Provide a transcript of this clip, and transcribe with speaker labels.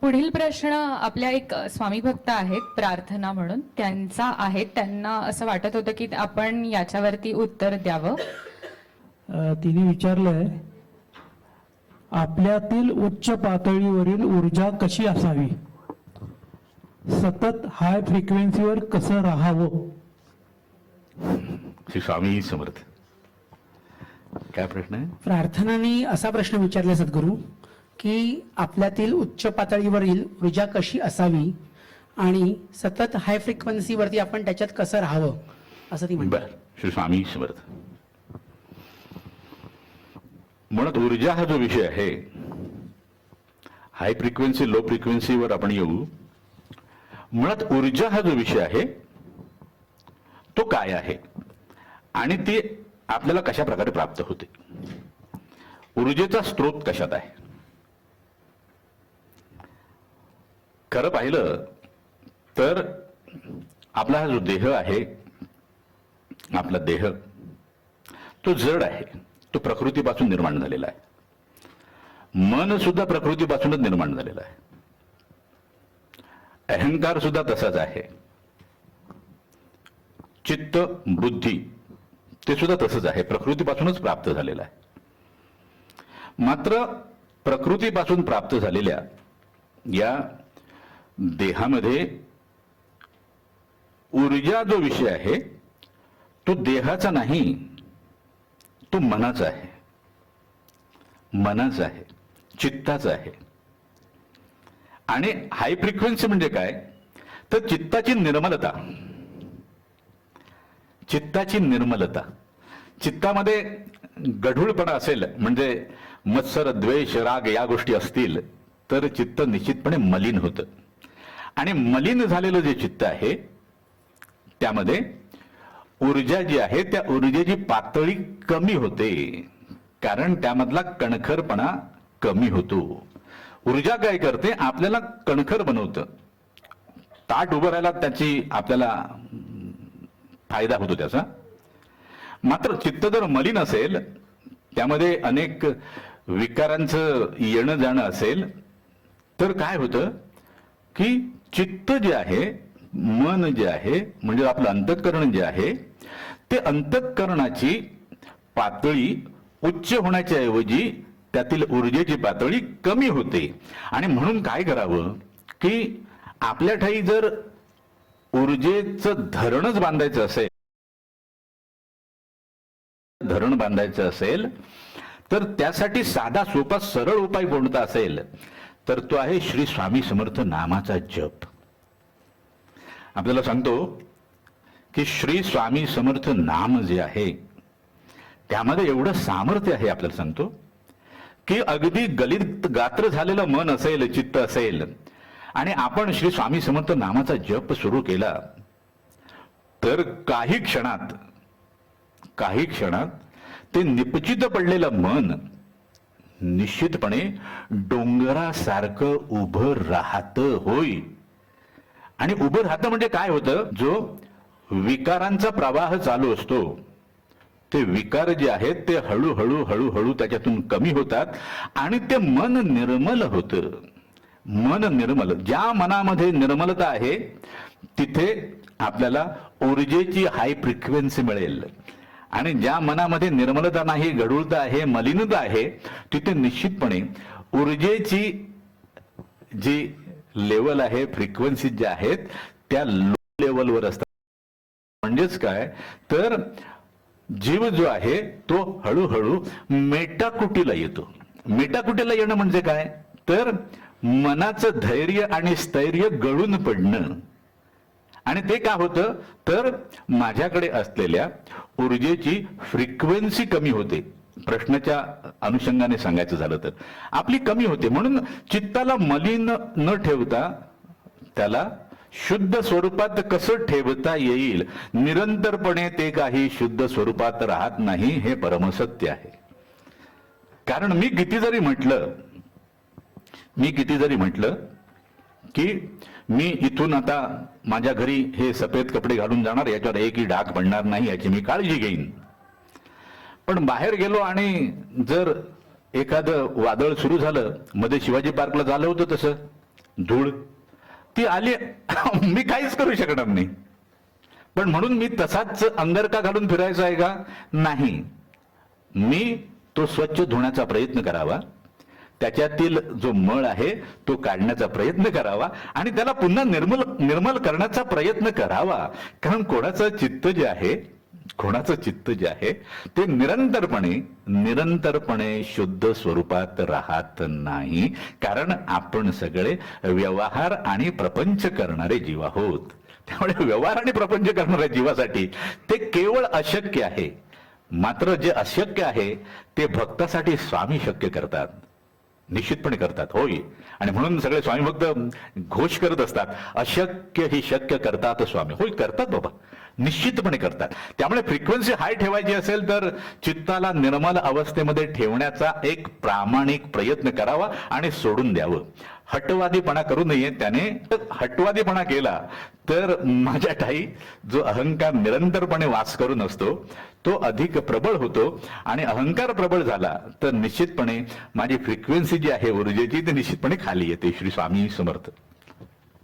Speaker 1: पुढील प्रश्न आपल्या एक स्वामी भक्त आहेत प्रार्थना म्हणून. त्यांचा आहे त्यांना असं वाटत होतं की आपण याच्यावरती उत्तर द्यावं.
Speaker 2: तिने विचारलंय आपल्यातील उच्च पातळीवरील ऊर्जा कशी असावी? सतत हाय फ्रिक्वेन्सीवर कसं राहावं?
Speaker 3: श्री स्वामी समर्थ. काय प्रश्न आहे?
Speaker 4: प्रार्थनाने असा प्रश्न विचारला सद्गुरू. की आपल्यातील उच्च पातळीवरील ऊर्जा कशी असावी आणि सतत हाय फ्रिक्वेन्सीवरती आपण त्याच्यात कसं राहावं असं ती म्हणतात.
Speaker 3: बर. श्री स्वामी समर्थ. म्हणत ऊर्जा हा जो विषय आहे हाय फ्रिक्वेन्सी लो फ्रिक्वेन्सीवर आपण येऊ. मुळात ऊर्जा हा जो विषय आहे तो काय आहे? आणि ती आपल्याला कशा प्रकारे प्राप्त होते? ऊर्जेचा स्रोत कशात आहे? खरं पाहिलं तर आपला हा जो देह आहे आपला देह तो जड आहे. तो प्रकृतीपासून निर्माण झालेला आहे. मन सुद्धा प्रकृतीपासूनच निर्माण झालेलं आहे. अहंकार सुद्धा तसाच आहे. चित्त बुद्धी ते सुद्धा तसंच आहे. प्रकृतीपासूनच प्राप्त झालेलं आहे. मात्र प्रकृतीपासून प्राप्त झालेल्या या देहामध्ये ऊर्जा जो विषय आहे तो देहाचा नाही तो मनाचा आहे. मनाचा आहे चित्ताचा आहे. आणि हाय फ्रिक्वेन्सी म्हणजे काय? तर चित्ताची निर्मलता. चित्ताची निर्मलता. चित्तामध्ये गढूळपणा असेल म्हणजे मत्सर द्वेष राग या गोष्टी असतील तर चित्त निश्चितपणे मलिन होतं. आणि मलिन झालेलं जे चित्त आहे त्यामध्ये ऊर्जा जी आहे त्या ऊर्जेची पातळी कमी होते. कारण त्यामधला कणखरपणा कमी होतो. ऊर्जा काय करते? आपल्याला कणखर बनवतं. ताट उभं राहायला त्याची आपल्याला फायदा होतो त्याचा. मात्र चित्त जर मलिन असेल त्यामध्ये अनेक विकारांचं येणं जाणं असेल तर काय होतं? की चित्त जे आहे मन जे आहे म्हणजे आपलं अंतःकरण जे आहे ते अंतःकरणाची पातळी उच्च होण्याच्या ऐवजी त्यातील ऊर्जेची पातळी कमी होते. आणि म्हणून काय करावं? की आपल्या ठाई जर ऊर्जेचं धरणच बांधायचं असेल धरण बांधायचं असेल तर त्यासाठी साधा सोपा सरळ उपाय कोणता असेल? तर तो आहे श्री स्वामी समर्थ नामाचा जप. आपल्याला सांगतो की श्री स्वामी समर्थ नाम जे आहे त्यामध्ये एवढं सामर्थ्य आहे आपल्याला सांगतो की अगदी गलित गात्र झालेलं मन असेल चित्त असेल आणि आपण श्री स्वामी समर्थ नामाचा जप सुरू केला तर काही क्षणात काही क्षणात ते निपचित पडलेलं मन निश्चितपणे डोंगरासारखं उभं राहतं होय. आणि उभं राहतं म्हणजे काय होतं? जो विकारांचा प्रवाह चालू असतो. ते विकार जे आहेत ते हळूहळू हळूहळू त्याच्यातून कमी होतात आणि ते मन निर्मल होतं. मन निर्मल. ज्या मनामध्ये निर्मलता आहे तिथे आपल्याला ऊर्जेची हाय फ्रिक्वेन्सी मिळेल. आणि ज्या मनामध्ये निर्मलता नाही गढूळता आहे मलिनता आहे तिथे निश्चितपणे ऊर्जेची जी लेवल आहे फ्रिक्वेन्सी ज्या आहेत त्या लो लेवलवर असतात. म्हणजेच काय? तर जीव जो आहे तो हळूहळू मेटाकुटीला येतो. मेटाकुटीला येणं म्हणजे काय? तर मनाचं धैर्य आणि स्थैर्य गळून पडणं. आणि ते का होतं? तर माझ्याकडे असलेल्या ऊर्जेची फ्रिक्वेन्सी कमी होते. प्रश्नाच्या अनुषंगाने सांगायचं झालं तर. आपली कमी होते. म्हणून चित्ताला मलिन न ठेवता त्याला शुद्ध स्वरूपात कसं ठेवता येईल? निरंतरपणे ते काही शुद्ध स्वरूपात राहत नाही हे परमसत्य आहे. कारण मी किती जरी म्हटलं मी किती जरी म्हटलं की मी इथून आता माझ्या घरी हे सफेद कपडे घालून जाणार याच्यावर एकही डाग पडणार नाही याची मी काळजी घेईन. पण बाहेर गेलो आणि जर एखादं वादळ सुरू झालं मध्ये शिवाजी पार्कला झालं होतं तसं धूळ ती आली मी काहीच करू शकणार नाही. पण म्हणून मी तसाच अंगरका घालून फिरायचा आहे का? नाही. मी तो स्वच्छ धुण्याचा प्रयत्न करावा. त्याच्यातील जो मळ आहे तो काढण्याचा प्रयत्न करावा आणि त्याला पुन्हा निर्मल निर्मल करण्याचा प्रयत्न करावा. कारण कोणाचं चित्त जे आहे कोणाचं चित्त जे आहे ते निरंतरपणे निरंतरपणे शुद्ध स्वरूपात राहत नाही. कारण आपण सगळे व्यवहार आणि प्रपंच करणारे जीव आहोत त्यामुळे व्यवहार आणि प्रपंच करणाऱ्या जीवासाठी ते केवळ अशक्य आहे. मात्र जे अशक्य आहे ते भक्तासाठी स्वामी शक्य करतात. निश्चितपणे करतात होय. आणि म्हणून सगळे स्वामी भक्त घोष करत असतात अशक्य ही शक्य करतात स्वामी. होय करतात बाबा. निश्चितपणे करतात. त्यामुळे फ्रिक्वेन्सी हाय ठेवायची असेल तर चित्ताला निर्मल अवस्थेमध्ये ठेवण्याचा एक प्रामाणिक प्रयत्न करावा आणि सोडून द्यावं. हटवादीपणा करू नये. त्याने हटवादीपणा केला तर माझ्या ठाई जो अहंकार निरंतरपणे वास करून असतो तो अधिक प्रबळ होतो आणि अहंकार प्रबळ झाला तर निश्चितपणे माझी फ्रिक्वेन्सी जी आहे ऊर्जेची ती निश्चितपणे खाली येते. श्री स्वामी समर्थ.